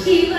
ശിവ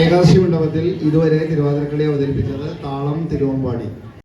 ഏകാദശി മണ്ഡപത്തിൽ ഇതുവരെ തിരുവാതിരക്കളി അവതരിപ്പിച്ചത് താളം തിരുവമ്പാടി.